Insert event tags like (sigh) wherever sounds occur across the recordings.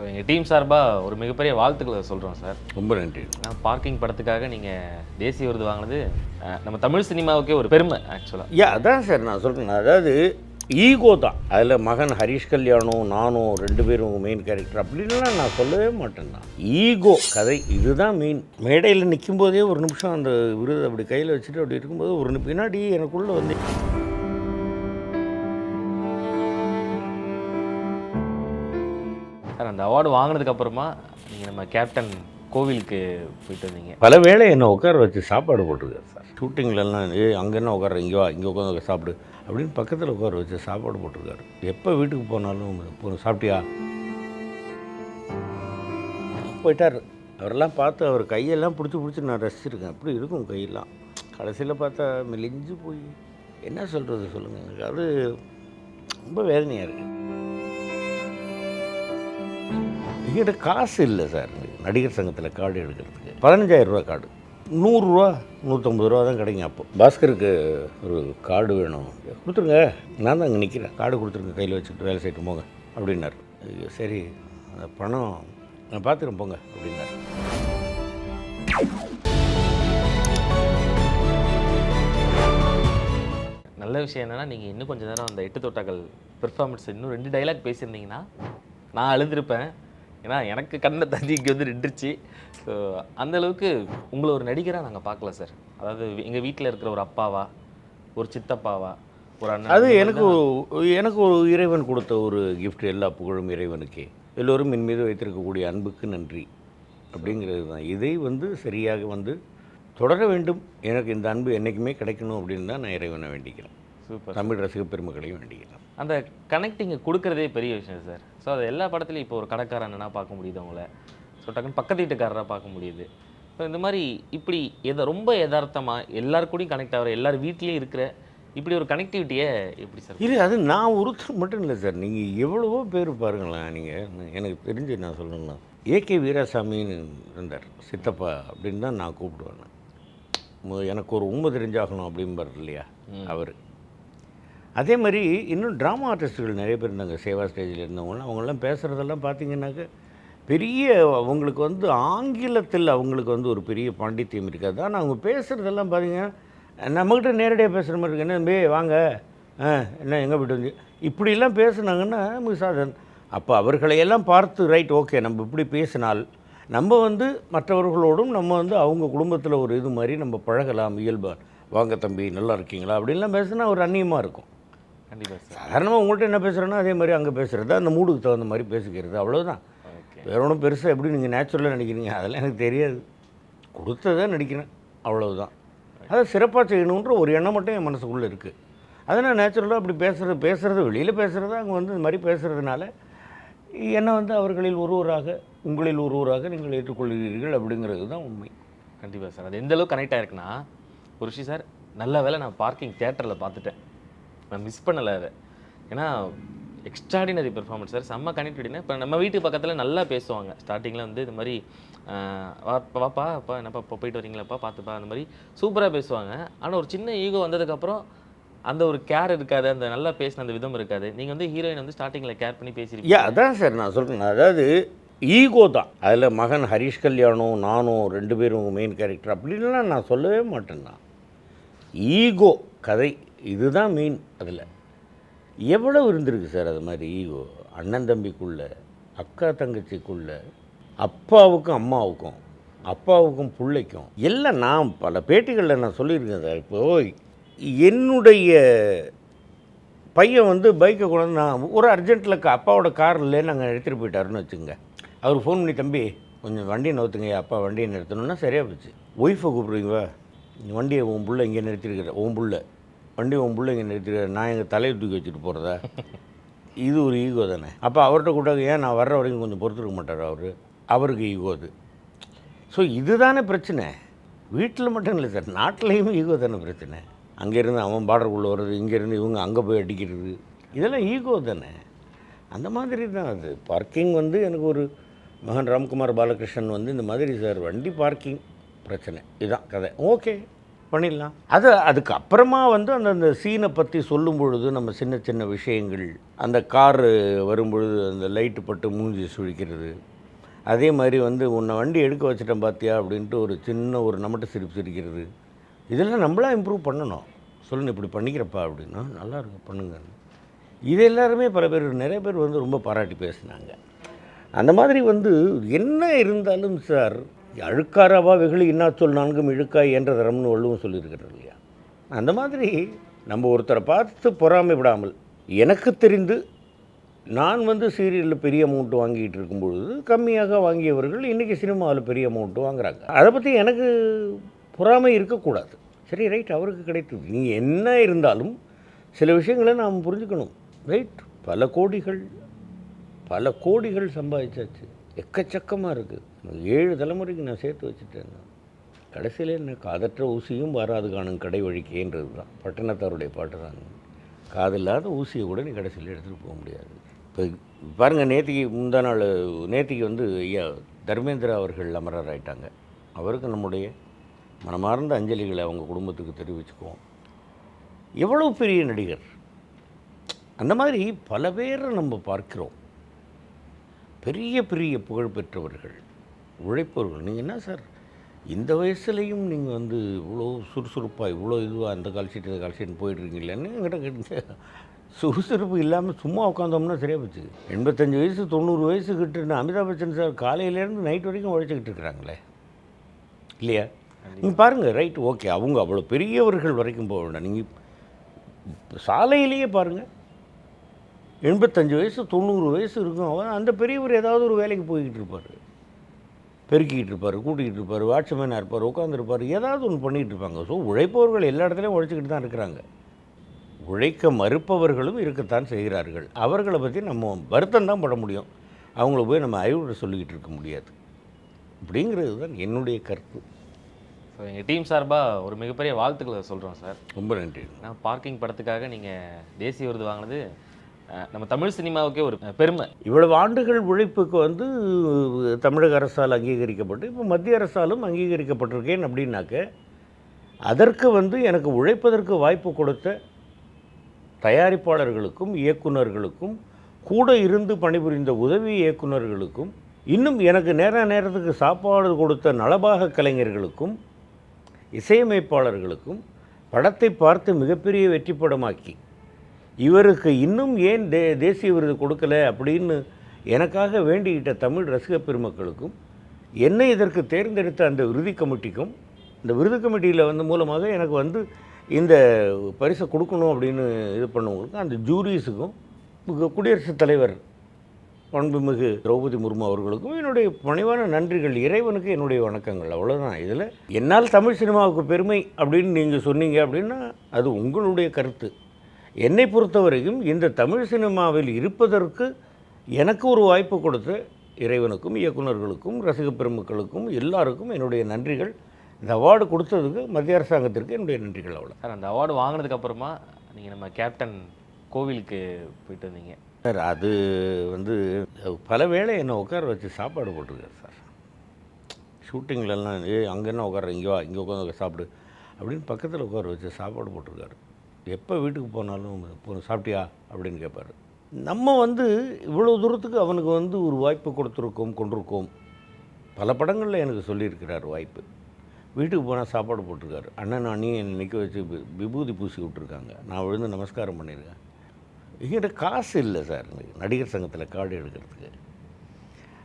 So எங்கள் team சார்பாக ஒரு மிகப்பெரிய வாழ்த்துக்களை சொல்கிறோம் சார். ரொம்ப நன்றி. நான் பார்க்கிங் படத்துக்காக நீங்கள் தேசிய விருது வாங்கினது நம்ம தமிழ் சினிமாவுக்கே ஒரு பெருமை ஆக்சுவலாக யா அதான் சார் நான் சொல்கிறேன் அதாவது ஈகோ தான். அதில் மகன் ஹரிஷ் கல்யாணம் நானும் ரெண்டு பேரும் மெயின் கேரக்டர் அப்படின்லாம் நான் சொல்லவே மாட்டேன் நான். ஈகோ கதை இதுதான் மெயின் மேடையில் நிற்கும் போதே ஒரு நிமிஷம் அந்த விருது அப்படி கையில் வச்சுட்டு அப்படி இருக்கும்போது ஒரு பின்னாடி எனக்குள்ளே வந்து சார் அந்த அவார்டு வாங்கினதுக்கு அப்புறமா நீங்கள் நம்ம கேப்டன் கோவிலுக்கு போயிட்டு வந்தீங்க. பல வேளை என்னை உட்கார வச்சு சாப்பாடு போட்டிருக்காரு சார். ஷூட்டிங்லலாம் ஏ அங்கே என்ன உட்கார இங்கே வா இங்கே உட்காந்து சாப்பிடு. அப்படின்னு பக்கத்தில் உட்கார வச்சு சாப்பாடு போட்டிருக்காரு. எப்போ வீட்டுக்கு போனாலும் சாப்பிட்டியா? போயிட்டார். அவரெல்லாம் பார்த்து அவர் கையெல்லாம் பிடிச்சி பிடிச்சி நான் ரசிச்சிருக்கேன். அப்படி இருக்கும் கையெல்லாம். கடைசியில் பார்த்தா மெலிஞ்சு போய் என்ன சொல்கிறது சொல்லுங்கள் எனக்கு அது ரொம்ப வேதனையாக இருக்குது என்கிட்ட காசு இல்லை சார். நடிகர் சங்கத்தில் கார்டு எடுக்கிறதுக்கு. பதினஞ்சாயிரம் ரூபா கார்டு. நூறுரூவா நூற்றம்பது ரூபா தான் கிடைக்கும் அப்போ. பாஸ்கருக்கு ஒரு கார்டு வேணும். கொடுத்துருங்க. நான் தான் அங்கே நிற்கிறேன் கார்டு கொடுத்துருங்க. கையில் வச்சுட்டு வேலை செய்யிட்டு போங்க. அப்படின்னாரு. ஐயோ சரி. அந்த பணம் நான் பார்த்துக்கிறேன் போங்க. அப்படின்னார். நல்ல விஷயம் என்னென்னா நீங்கள் இன்னும் கொஞ்சம் நேரம் அந்த எட்டு தோட்டாக்கள் பெர்ஃபார்மன்ஸ் இன்னும் ரெண்டு டைலாக் பேசியிருந்தீங்கன்னா நான் அழுந்திருப்பேன். ஏன்னா எனக்கு கண்ணை தண்ணி இங்கே வந்து நின்றுச்சு. ஸோ அந்த அளவுக்கு உங்களை ஒரு நடிகராக நாங்கள் பார்க்கல சார் அதாவது எங்கள் வீட்டில் இருக்கிற ஒரு அப்பாவா ஒரு சித்தப்பாவா ஒரு அண்ணன் அது எனக்கு எனக்கு ஒரு இறைவன் கொடுத்த ஒரு gift எல்லா புகழும் இறைவனுக்கே. எல்லோரும் என் மீது வைத்திருக்கக்கூடிய அன்புக்கு நன்றி. அப்படிங்கிறது தான். இதை வந்து சரியாக வந்து தொடர வேண்டும். எனக்கு இந்த அன்பு என்றைக்குமே கிடைக்கணும் அப்படின்னு தான் நான் இறைவனை வேண்டிக்கிறேன். சூப்பர் தமிழ் ரசிக பெருமக்களையும் வேண்டிக்கிறேன். அந்த கனெக்டிங்கை கொடுக்குறதே பெரிய விஷயம் சார். ஸோ அது எல்லா படத்துலையும் இப்போ ஒரு கடைக்கார அண்ணனா பார்க்க முடியுது அவங்கள. ஸோ டக்குன்னு பக்கத்து வீட்டுக்காரராக பார்க்க முடியுது. ஸோ இந்த மாதிரி இப்படி எதை ரொம்ப யதார்த்தமாக எல்லார் கூடயும் கனெக்ட் ஆகிற எல்லார் வீட்லேயும் இருக்கிற இப்படி ஒரு கனெக்டிவிட்டியை எப்படி சார் இல்லை அது நான் ஒருத்தர் மட்டும் இல்லை சார். நீங்கள் எவ்வளவோ பேர் பாருங்களேன் நீங்கள் எனக்கு தெரிஞ்சு நான் சொல்லணும்னா ஏகே வீராசாமின்னு இருந்தார் சித்தப்பா அப்படின்னு தான் நான் கூப்பிடுவேன். எனக்கு ஒரு உண்மை தெரிஞ்சாகணும் அப்படிம்பார் இல்லையா அவர். அதே மாதிரி இன்னும் ட்ராமா ஆர்டிஸ்ட்டுகள் நிறைய பேர் இருந்தாங்க சேவா ஸ்டேஜில் இருந்தவங்களாம் அவங்களாம் பேசுகிறதெல்லாம் பார்த்தீங்கன்னாக்க பெரிய அவங்களுக்கு வந்து ஆங்கிலத்தில் அவங்களுக்கு வந்து ஒரு பெரிய பாண்டித்தியம் இருக்காது. ஆனால் அவங்க பேசுகிறதெல்லாம் பார்த்தீங்கன்னா நம்மக்கிட்ட நேரடியாக பேசுகிற மாதிரி இருக்கு. என்ன பே வாங்க. ஆ என்ன எங்கே போயிட்டு வந்து? இப்படிலாம் பேசுனாங்கன்னா நமக்கு சாதன் அப்போ அவர்களையெல்லாம் பார்த்து ரைட் ஓகே நம்ம இப்படி பேசினால் நம்ம வந்து மற்றவர்களோடும் நம்ம வந்து அவங்க குடும்பத்தில் ஒரு இது மாதிரி நம்ம பழகலாம் இயல்பு. வாங்க தம்பி நல்லா இருக்கீங்களா? அப்படின்லாம் பேசுனா ஒரு அந்நியமாக இருக்கும். கண்டிப்பாக சார். சாதாரணமாக உங்கள்கிட்ட என்ன பேசுகிறேன்னா அதே மாதிரி அங்கே பேசுகிறது அந்த மூடுக்கு தகுந்த மாதிரி பேசிக்கிறது அவ்வளவுதான். ஓகே. வேற ஒன்றும் பெருசாக எப்படி நீங்கள் நேச்சுரலாக நடிக்கிறீங்க அதெல்லாம் எனக்கு தெரியாது. கொடுத்ததை நடிக்கிறேன் அவ்வளவுதான். அதை சிறப்பாக செய்யணுன்ற ஒரு எண்ணம் மட்டும் என் மனசுக்குள்ளே இருக்குது அதை நான் நேச்சுரலாக அப்படி பேசுகிறது பேசுகிறது வெளியில் பேசுகிறது அங்கே வந்து இந்த மாதிரி பேசுகிறதுனால என்னை வந்து அவர்களில் ஒருவராக உங்களில் ஒருவராக நீங்கள் ஏற்றுக்கொள்கிறீர்கள் அப்படிங்கிறது தான் உண்மை. கண்டிப்பாக சார். அது எந்த அளவுக்கு கனெக்ட் ஆயிருக்குன்னா ஒரு விஷயம் சார் நல்ல வேளை நான் பார்க்கிங் தேட்டரில் பார்த்துட்டேன். நான் மிஸ் பண்ணலை அதை. ஏன்னா எக்ஸ்ட்ராடினரி பெர்ஃபார்மன்ஸ் சார் செம்ம கனெக்டடினா இப்போ நம்ம வீட்டு பக்கத்தில் நல்லா பேசுவாங்க. ஸ்டார்டிங்கில் வந்து இது மாதிரி வா- வாப்பா அப்பா என்னப்பா இப்போ போயிட்டு வரீங்களாப்பா பார்த்துப்பா அந்த மாதிரி சூப்பராக பேசுவாங்க. ஆனால் ஒரு சின்ன ஈகோ வந்ததுக்கப்புறம் அந்த ஒரு கேர் இருக்காது அந்த நல்லா பேசின அந்த விதம் இருக்காது. நீங்கள் வந்து ஹீரோயின் வந்து ஸ்டார்டிங்கில் கேர் பண்ணி பேசியிருக்கீங்க அதான் சார் நான் சொல்கிறேன் அதாவது ஈகோ தான். அதில் மகன் ஹரிஷ் கல்யாணம் நானும் ரெண்டு பேரும் மெயின் கேரக்டர் அப்படின்லாம் நான் சொல்லவே மாட்டேன் நான். ஈகோ கதை இதுதான் மெயின் அதில். எவ்வளோ இருந்திருக்கு சார் அது மாதிரி ஈகோ அண்ணன் தம்பிக்குள்ள அக்கா தங்கச்சிக்குள்ள அப்பாவுக்கும் அம்மாவுக்கும் அப்பாவுக்கும் பிள்ளைக்கும். எல்லாம் நான் பல பேட்டிகளில் நான் சொல்லியிருக்கேன் சார் இப்போ என்னுடைய பையன் வந்து பைக்கை கொண்டு நான் ஒரு அர்ஜென்ட்டில் அப்பாவோட காரில் நாங்கள் எடுத்துகிட்டு போயிட்டாருன்னு வச்சுங்க அவர் ஃபோன் பண்ணி தம்பி கொஞ்சம் வண்டியை நவுத்துங்க அப்பா வண்டியை நிறுத்தணும்னா சரியாக போச்சு. ஒய்ஃபை கூப்பிடுவீங்க வண்டியை உன் புள்ள இங்கே நிறுத்திருக்கிற உன் புள்ள. வண்டி உன் பிள்ளைங்க இங்கே நான் எங்கள் தலையை தூக்கி வச்சுட்டு போகிறதா இது ஒரு ஈகோ தானே. அப்போ அவர்கிட்ட கூட ஏன் நான் வர்ற வரைக்கும் கொஞ்சம் பொறுத்துருக்க மாட்டார் அவர்? அவருக்கு ஈகோ அது. ஸோ இதுதானே பிரச்சனை. வீட்டில் மட்டும் இல்லை சார் நாட்டிலையும் ஈகோ தானே பிரச்சனை. அங்கேருந்து அவன் பார்டருக்குள்ளே வர்றது இங்கேருந்து இவங்க அங்கே போய் அடிக்கிறது இதெல்லாம் ஈகோ தானே. அந்த மாதிரி தான் அது. பார்க்கிங் வந்து எனக்கு ஒரு மகன் ராம்குமார் பாலகிருஷ்ணன் வந்து இந்த மாதிரி சார் வண்டி பார்க்கிங் பிரச்சனை. இதுதான் கதை. ஓகே பண்ணிடலாம். அது அதுக்கப்புறமா வந்து அந்த அந்த சீனை பற்றி சொல்லும் பொழுது நம்ம சின்ன சின்ன விஷயங்கள் அந்த கார் வரும்பொழுது அந்த லைட்டு பட்டு மூஞ்சி சுழிக்கிறது. அதே மாதிரி வந்து உன்னை வண்டி எடுக்க வச்சிட்டேன் பார்த்தியா அப்படின்ட்டு ஒரு சின்ன ஒரு நம்மட்ட சிரிப்பு சிரிக்கிறது. இதெல்லாம் நம்மளாக இம்ப்ரூவ் பண்ணணும். சொல்லுங்க இப்படி பண்ணிக்கிறப்பா அப்படின்னா நல்லா இருக்கு பண்ணுங்க. இது எல்லாருமே பல பேர் நிறைய பேர் வந்து ரொம்ப பாராட்டி பேசினாங்க. அந்த மாதிரி வந்து என்ன இருந்தாலும் சார் அழுக்காராவா வெகுளி இன்னா சொல் நான்கும் இழுக்காய் என்ற தரம்னு வள்ளுவம் சொல்லியிருக்கிறார் இல்லையா? அந்த மாதிரி நம்ம ஒருத்தரை பார்த்து பொறாமை விடாமல் எனக்கு தெரிந்து நான் வந்து சீரியலில் பெரிய அமௌண்ட் வாங்கிட்டு இருக்கும் பொழுது கம்மியாக வாங்கியவர்கள் இன்றைக்கி சினிமாவில் பெரிய அமௌண்ட்டு வாங்குறாங்க. அதை பற்றி எனக்கு பொறாமை இருக்கக்கூடாது. சரி ரைட் அவருக்கு கிடைத்தது நீ என்ன இருந்தாலும் சில விஷயங்களை நாம் புரிஞ்சுக்கணும். ரைட் பல கோடிகள் பல கோடிகள் சம்பாதிச்சாச்சு. எக்கச்சக்கமாக இருக்குது ஏழு தலைமுறைக்கு நான் சேர்த்து வச்சுட்டேன் நான். கடைசியில் என்ன காதற்ற ஊசியும் வராது காணும் கடை வழிக்கேன்றது தான். பட்டணத்தாருடைய பாட்டு தான். காதில்லாத ஊசியை கூட நீ கடைசியில் எடுத்துகிட்டு போக முடியாது. இப்போ பாருங்கள் நேத்திக்கு முந்தா நாள் நேத்திக்கு வந்து ஐயா தர்மேந்திரா அவர்கள் அமரர் ஆயிட்டாங்க. அவருக்கு நம்முடைய மனமார்ந்த அஞ்சலிகளை அவங்க குடும்பத்துக்கு தெரிவிச்சுக்குவோம். எவ்வளோ பெரிய நடிகர். அந்த மாதிரி பல பேரை நம்ம பார்க்கிறோம். பெரிய பெரிய புகழ் பெற்றவர்கள் உழைப்பவர்கள். நீங்கள் என்ன சார்? இந்த வயசுலேயும் நீங்கள் வந்து இவ்வளோ சுறுசுறுப்பாக இவ்வளோ இதுவாக அந்த கால்ஷீட் இந்த கால்ஷீட் போயிட்டுருக்கீங்களேன்னு என்கிட்ட கேட்டீங்க? சுறுசுறுப்பு இல்லாமல் சும்மா உட்காந்தோம்னா சரியாக போச்சு. எண்பத்தஞ்சு வயசு தொண்ணூறு வயசு கிட்ட அமிதாப் பச்சன் சார் காலையிலேருந்து நைட் வரைக்கும் உழைச்சிக்கிட்டு இருக்கிறாங்களே. இல்லையா? நீங்கள் பாருங்கள் ரைட் ஓகே அவங்க அவ்வளோ பெரியவர்கள் வரைக்கும் போக வேண்டாம். நீங்கள் சாலையிலேயே பாருங்கள் எண்பத்தஞ்சு வயசு தொண்ணூறு வயசு இருக்கும். அவன் அந்த பெரியவர் ஏதாவது ஒரு வேலைக்கு போய்கிட்டு இருப்பார். பெருக்கிக்கிட்டு இருப்பார் கூட்டிகிட்டு இருப்பார் வாட்ச்மேனாக இருப்பார் உட்காந்துருப்பார் ஏதாவது ஒன்று பண்ணிகிட்டு இருப்பாங்க. ஸோ உழைப்பவர்கள் எல்லா இடத்துலையும் உழைச்சிக்கிட்டு தான் இருக்கிறாங்க. உழைக்க மறுப்பவர்களும் இருக்கத்தான் செய்கிறார்கள். அவர்களை பற்றி நம்ம வருத்தம் தான் பட முடியும். அவங்கள போய் நம்ம அறிவுரை சொல்லிக்கிட்டு இருக்க முடியாது. அப்படிங்கிறது தான் என்னுடைய கருத்து. ஸோ எங்கள் டீம் சார்பாக ஒரு மிகப்பெரிய வாழ்த்துக்களை சொல்கிறோம் சார். ரொம்ப நன்றி. நான் பார்க்கிங் படத்துக்காக நீங்கள் தேசிய விருது வாங்கினது நம்ம தமிழ் சினிமாவுக்கே ஒரு பெருமை. இவ்வளவு ஆண்டுகள் உழைப்புக்கு வந்து தமிழக அரசால் அங்கீகரிக்கப்பட்டு இப்போ மத்திய அரசாலும் அங்கீகரிக்கப்பட்டிருக்கேன் அப்படின்னாக்க அதற்கு வந்து எனக்கு உழைப்பதற்கு வாய்ப்பு கொடுத்த தயாரிப்பாளர்களுக்கும் இயக்குனர்களுக்கும் கூட இருந்து பணிபுரிந்த உதவி இயக்குனர்களுக்கும் இன்னும் எனக்கு நேர நேரத்துக்கு சாப்பாடு கொடுத்த நலபாக கலைஞர்களுக்கும் இசையமைப்பாளர்களுக்கும் படத்தை பார்த்து மிகப்பெரிய வெற்றி படமாக்கி இவருக்கு இன்னும் ஏன் தே தேசிய விருது கொடுக்கல அப்படின்னு எனக்காக வேண்டிக்கிட்ட தமிழ் ரசிக பெருமக்களுக்கும் என்னை இதற்கு தேர்ந்தெடுத்த அந்த விருதி கமிட்டிக்கும் இந்த விருது கமிட்டியில் வந்து மூலமாக எனக்கு வந்து இந்த பரிசை கொடுக்கணும் அப்படின்னு இது பண்ணவங்களுக்கும் அந்த ஜூரிஸுக்கும் குடியரசுத் தலைவர் பண்புமிகு திரௌபதி முர்மு அவர்களுக்கும் என்னுடைய பணிவான நன்றிகள். இறைவனுக்கு என்னுடைய வணக்கங்கள். அவ்வளோதான் இதில் என்னால் தமிழ் சினிமாவுக்கு பெருமை அப்படின்னு நீங்கள் சொன்னீங்க அப்படின்னா அது உங்களுடைய கருத்து. என்னை பொறுத்தவரைக்கும் இந்த தமிழ் சினிமாவில் இருப்பதற்கு எனக்கு ஒரு வாய்ப்பு கொடுத்த இறைவனுக்கும் இயக்குனர்களுக்கும் ரசிக பெருமக்களுக்கும் எல்லாருக்கும் என்னுடைய நன்றிகள். இந்த அவார்டு கொடுத்ததுக்கு மத்திய அரசாங்கத்திற்கு என்னுடைய நன்றிகள் அவ்வளோ சார் அந்த அவார்டு வாங்கினதுக்கு அப்புறமா நீங்கள் நம்ம கேப்டன் கோவிலுக்கு போயிட்டு வந்தீங்க. சார் அது வந்து பல வேளை என்னை உட்கார வச்சு சாப்பாடு போட்டிருக்காரு சார். ஷூட்டிங்லலாம் ஏ அங்கே என்ன உட்கார இங்கே வா இங்கே உட்காந்து சாப்பிடு. அப்படின்னு பக்கத்தில் உட்கார வச்சு சாப்பாடு போட்டிருக்காரு. எப்போ வீட்டுக்கு போனாலும் சாப்பிட்டியா? அப்படின்னு கேட்பாரு. நம்ம வந்து இவ்வளோ தூரத்துக்கு அவனுக்கு வந்து ஒரு வாய்ப்பு கொடுத்துருக்கோம் கொண்டிருக்கோம். பல படங்களில் எனக்கு சொல்லியிருக்கிறார் வாய்ப்பு. வீட்டுக்கு போனால் சாப்பாடு போட்டிருக்காரு. அண்ணன் அண்ணியும் என்னை நிற்க வச்சு விபூதி பூசி விட்ருக்காங்க நான் விழுந்து நமஸ்காரம் பண்ணியிருக்கேன். என்கிட்ட காசு இல்லை சார். நடிகர் சங்கத்தில் கார்டு எடுக்கிறதுக்கு.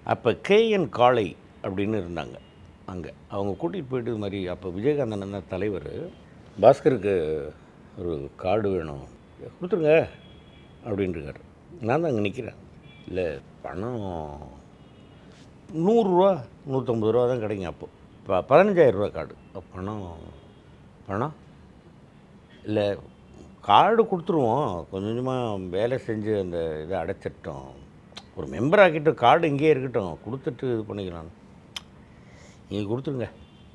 அப்போ கேஎன் காளை அப்படின்னு இருந்தாங்க. அங்கே. அவங்க கூட்டிகிட்டு போயிட்டு இது மாதிரி அப்போ விஜயகாந்தன் தான் தலைவர். பாஸ்கருக்கு ஒரு கார்டு வேணும். கொடுத்துருங்க அப்படின்ட்டுருக்காரு. நான் தான் அங்கே நிற்கிறேன் இல்லை பணம் நூறுரூவா நூற்றம்பது ரூபா தான் கிடைக்கும் அப்போது இப்போ பதினஞ்சாயிரரூவா கார்டு. பணம் பணம்? இல்லை கார்டு கொடுத்துருவோம். கொஞ்சம் கொஞ்சமாக வேலை செஞ்சு அந்த இதை அடைச்சிட்டோம். ஒரு மெம்பர் ஆக்கிட்டு கார்டு இங்கேயே இருக்கட்டும். கொடுத்துட்டு இது பண்ணிக்கலாம். நீங்கள் கொடுத்துருங்க.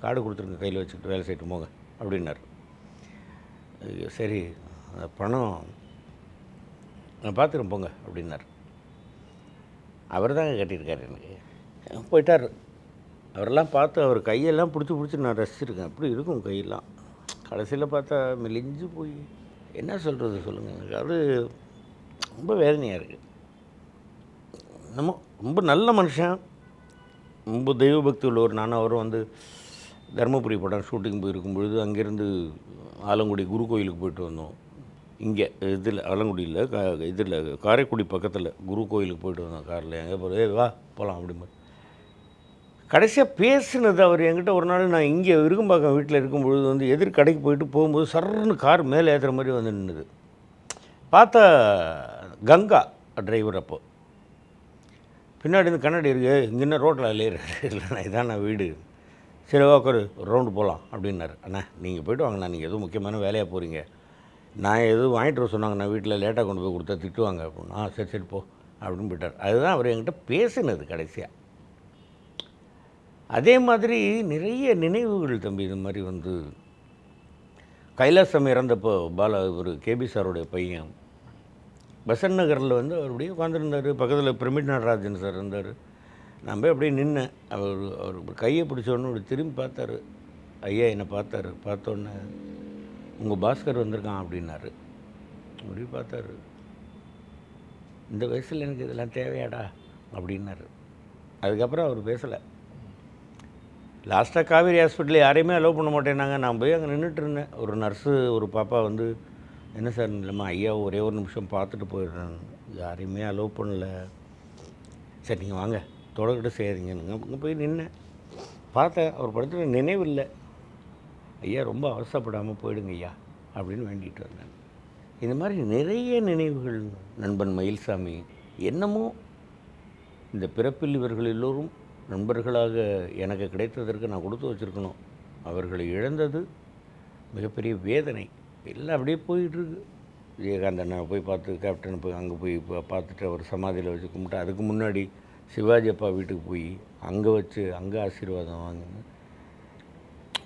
கார்டு கொடுத்துருங்க கையில் வச்சுக்கிட்டு வேலை செய்யிட்டு போங்க அப்படின்னாரு. ஐயோ, சரி அந்த பணம் நான் பார்த்துக்கிறேன் போங்க அப்படின்னார். அவர் தாங்க கட்டியிருக்காரு எனக்கு. போயிட்டார். அவரெல்லாம் பார்த்து அவர் கையெல்லாம் பிடிச்சி பிடிச்சி நான் ரசிச்சிருக்கேன். அப்படி இருக்கும் கையெல்லாம். கடைசியில் பார்த்தா மெலிஞ்சு போய். என்ன சொல்கிறது சொல்லுங்கள் எனக்கு அது ரொம்ப வேதனையாக இருக்குது நம்ம ரொம்ப நல்ல மனுஷன். ரொம்ப தெய்வ பக்தி உள்ளவர். நானும் அவரும் வந்து தருமபுரி படம் ஷூட்டிங் போயிருக்கும் பொழுது அங்கேருந்து ஆலங்குடி குரு கோயிலுக்கு போயிட்டு வந்தோம். இங்கே இதில் ஆலங்குடியில் கா இதில் காரைக்குடி பக்கத்தில் குரு கோயிலுக்கு போயிட்டு வந்தோம் காரில். எங்கே போகிறது வா போகலாம் அப்படிம்போது கடைசியாக பேசினது அவர் என்கிட்ட ஒரு நாள் நான் இங்கே விருகம்பாக்கம் வீட்டில் இருக்கும் பொழுது வந்து எதிர் கடைக்கு போயிட்டு போகும்போது சர்ன்னு கார் மேலே ஏற்றுற மாதிரி வந்து நின்றுது பார்த்தா கங்கா டிரைவர் அப்போது பின்னாடி இந்த கண்ணாடி இருக்கு. இங்கே என்ன ரோட்டில் (laughs) இல்லையாரு இல்லைண்ணா இதான் நான் வீடு. சரி ஓகே ஒரு ரவுண்டு போகலாம் அப்படின்னாரு. அண்ணா நீங்கள் போய்ட்டு வாங்கண்ணா நீங்கள் எதுவும் முக்கியமான வேலையாக போகிறீங்க நான் எதுவும் வாங்கிட்டு வர சொன்னாங்க நான் வீட்டில் லேட்டாக கொண்டு போய் கொடுத்தா திட்டுவாங்க. அப்படின்னு ஆ சரி சரி போ அப்படின்னு போயிட்டார். அதுதான் அவர் என்கிட்ட பேசினது கடைசியாக அதே மாதிரி நிறைய நினைவுகள் தம்பி இது மாதிரி வந்து. கைலாசம் இறந்தப்போ பாலா ஒரு கேபி சாருடைய பையன். பெசன் நகரில் வந்து அவருடைய உட்காந்துருந்தார் பக்கத்தில் பிரமிட் நடராஜன் சார் இருந்தார். நான் போய் அப்படியே நின்னேன் அவர் அவர் கையை பிடிச்சோடனே அப்படி திரும்பி பார்த்தாரு. ஐயா என்னை பார்த்தாரு. பார்த்தோன்னே உங்கள் பாஸ்கர் வந்திருக்கான் அப்படின்னாரு. அப்படி பார்த்தாரு. இந்த வயசில் எனக்கு இதெல்லாம் தேவையாடா அப்படின்னாரு. அதுக்கப்புறம் அவர் பேசலை. லாஸ்ட்டாக காவேரி ஹாஸ்பிட்டலில் யாரையுமே அலோவ் பண்ண மாட்டேன்னாங்க. நான் போய் அங்கே நின்றுட்டு இருந்தேன். ஒரு நர்ஸு ஒரு பாப்பா வந்து என்ன சார் இல்லைம்மா ஐயா ஒரே ஒரு நிமிஷம் பார்த்துட்டு போயிடுறேன். யாரையுமே அலோவ் பண்ணல. சரி நீங்கள் வாங்க. தொடர்கிட்ட செய்யாதீங்கன்னு அங்கே போய் நின்னேன் பார்த்தேன் அவர் படத்துல நினைவில்லை. ஐயா ரொம்ப அவசரப்படாமல் போயிடுங்க ஐயா அப்படின்னு வேண்டிகிட்டு வந்தேன் இந்த மாதிரி நிறைய நினைவுகள் நண்பன் மயில்சாமி என்னமோ இந்த பிறப்பில் இவர்கள் எல்லோரும் நண்பர்களாக எனக்கு கிடைத்ததற்கு நான் கொடுத்து வச்சுருக்கணும். அவர்களை இழந்தது மிகப்பெரிய வேதனை. எல்லாம் அப்படியே போயிட்டுருக்கு. விஜயகாந்த் அண்ணா போய் பார்த்து கேப்டன் போய் அங்கே போய் பார்த்துட்டு அவர் சமாதியில் வச்சு கும்பிட்டு அதுக்கு முன்னாடி சிவாஜி அப்பா வீட்டுக்கு போய் அங்கே வச்சு அங்கே ஆசீர்வாதம் வாங்கினேன்.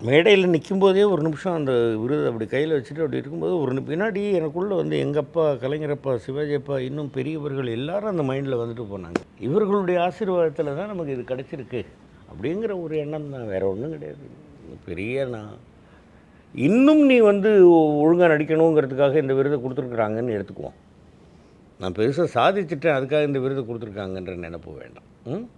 மேடையில் நிற்கும்போதே ஒரு நிமிஷம் அந்த விருதை அப்படி கையில் வச்சுட்டு அப்படி இருக்கும்போது ஒரு பின்னாடி எனக்குள்ளே வந்து எங்கள் அப்பா கலைஞரப்பா சிவாஜி அப்பா இன்னும் பெரியவர்கள் எல்லாரும் அந்த மைண்டில் வந்துட்டு போனாங்க. இவர்களுடைய ஆசீர்வாதத்தில் தான் நமக்கு இது கிடச்சிருக்கு. அப்படிங்கிற ஒரு எண்ணம் தான் வேறு ஒன்றும் கிடையாது. பெரிய நான். இன்னும் நீ வந்து ஒழுங்காக நடிக்கணுங்கிறதுக்காக இந்த விருதை கொடுத்துருக்குறாங்கன்னு எடுத்துக்குவோம். நான் பெருசாக சாதிச்சிட்டேன் அதுக்காக இந்த விருதை கொடுத்துருக்காங்கன்ற நினைப்பு வேண்டாம். ம்?